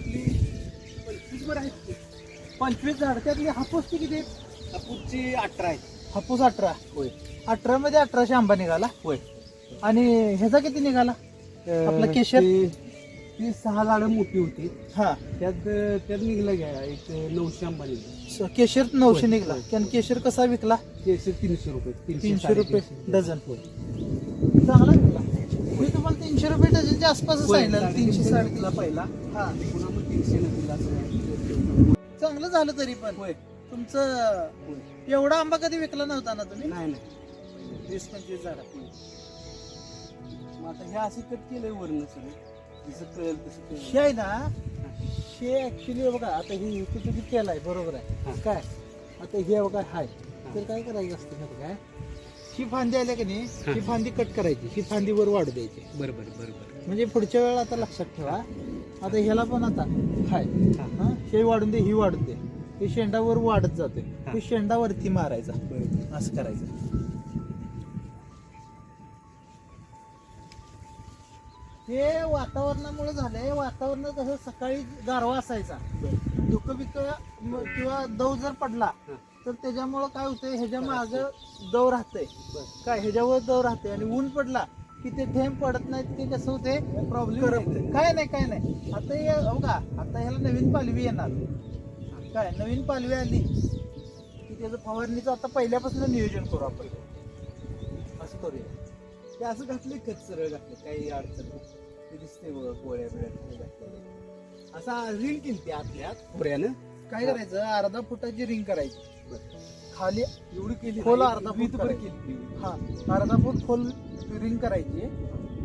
आपली पंचवीस वर आहेत. पंचवीस झाड त्यातली हापूस किती आहेत? हापूसची अठरा आहेत. हापूस अठरा. होय. अठरा मध्ये अठराशे आंबा निघाला. होय. आणि ह्याचा किती निघाला? आपलं केशर? ते- सहा झाडं मोठी होती. हा. त्यात त्यात निघला घ्या एक नऊशे आंबा निघला. स- केशर नऊशे होय, निघला. होय. आणि केशर कसा विकला? तीनशे तीनशे रुपये तीनशे रुपये. डझन. चांगला विकला मी तुम्हाला तीनशे रुपये डझनच्या आसपास सांगितलं तीनशे साडेतीनशे साडे निघला पहिला हा. पुन्हा मग तीनशे आहे. चांगलं झालं तरी पण. होय. तुमचं. एवढा आंबा कधी विकला नव्हता ना तुम्ही? नाही नाही. वीस पंचवीस झाड मग आता हे असं कट केलंय वरण सगळं. जसं कळेल तसं हे कळेल आहे ना? हे. ऍक्च्युली बघा आता हे इथे तुम्ही केलाय? बरोबर आहे. हा. काय? आता हे बघा हाय. तर काय करायचं असतं काय ही फांदी आल्या की नाही हा. ही फांदी कट करायची ही फांदी वर वाढू द्यायची. बरोबर बरोबर. म्हणजे पुढच्या वेळेला आता लक्षात ठेवा आता ह्याला पण आता हाय. हा. हा? हे वाढून दे ही वाढून दे. हे शेंडावर वाढत जाते हा. हे शेंडावरती मारायचा. असं करायचं. हे वातावरणामुळे झालंय. वातावरण कसं सकाळी गारवा असायचा. धुकं बिक किंवा दव जर पडला हा. तर त्याच्यामुळं काय होतंय ह्याच्या माग दव राहतंय. काय ह्याच्यावर दव राहते आणि ऊन पडला की ते थेंब पडत नाहीत ते कसं होते येते. काय नाही काय नाही. आता हे बघा आता ह्याला नवीन पालवी येणार. काय नवीन पालवी आली की त्याचं फवारणीचं आता पहिल्यापासून नियोजन करू आपण. असं करूया. ते असं घातले खत सरळ घातले काही अडचण नाही. ते दिसते बघा गोळ्या बिळ्या असा रिंग केली ती आतल्या खोऱ्यानं काय करायचं? अर्धा फुटाची रिंग करायची. खाली एवढी केली खोल. अर्धा फूट. केली. हा अर्धा फूट खोल रिंग करायची.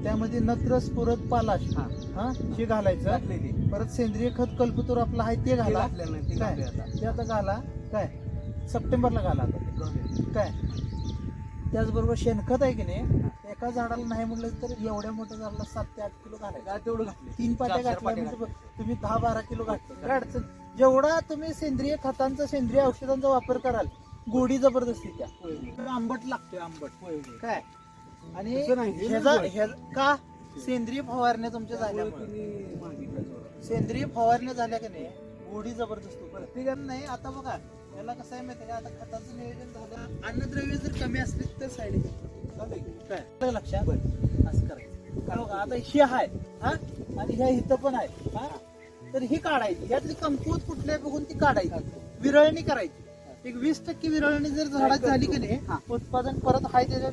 त्यामध्ये नत्रस पुरत पालाश हा. हा हे घालायचं. परत सेंद्रिय खत कल्पतूर आपलं आहे ते घाला. ते आता ते आता घाला. काय? सप्टेंबरला घाला आता. काय? त्याचबरोबर शेणखत आहे की नाही? एका झाडाला नाही म्हटलं तर एवढ्या मोठ्या झाडाला सात ते आठ किलो घालायचं तेवढं घातले तीन घातल्या म्हणजे. तुम्ही दहा बारा किलो घातले काय अडचण जेवढा तुम्ही सेंद्रिय खतांचा सेंद्रिय औषधांचा वापर कराल गोडी जबरदस्ती त्या. आंबट लागतोय आंबट. काय आणि हे का सेंद्रिय फवारण्या तुमच्या जोरात. सेंद्रिय फवारण्या झाल्या की नाही गोडी जबरदस्त. प्रत्येकानं नाही आता बघा याला कसं आहे माहिती का आता खताचं नियोजन झालं अन्नद्रव्य जर कमी असली तर साईड की? काय लक्षात. असं करायचं. आता ही आहे हा? आणि ह्या इथं पण आहे हा? तर ही काढायची. यातली कमकुवत कुठल्या बघून ती काढायची. विरळणी करायची. एक वीस टक्के विरळणी जर झाडात झाली की नाही. उत्पादन परत हाय त्याच्यात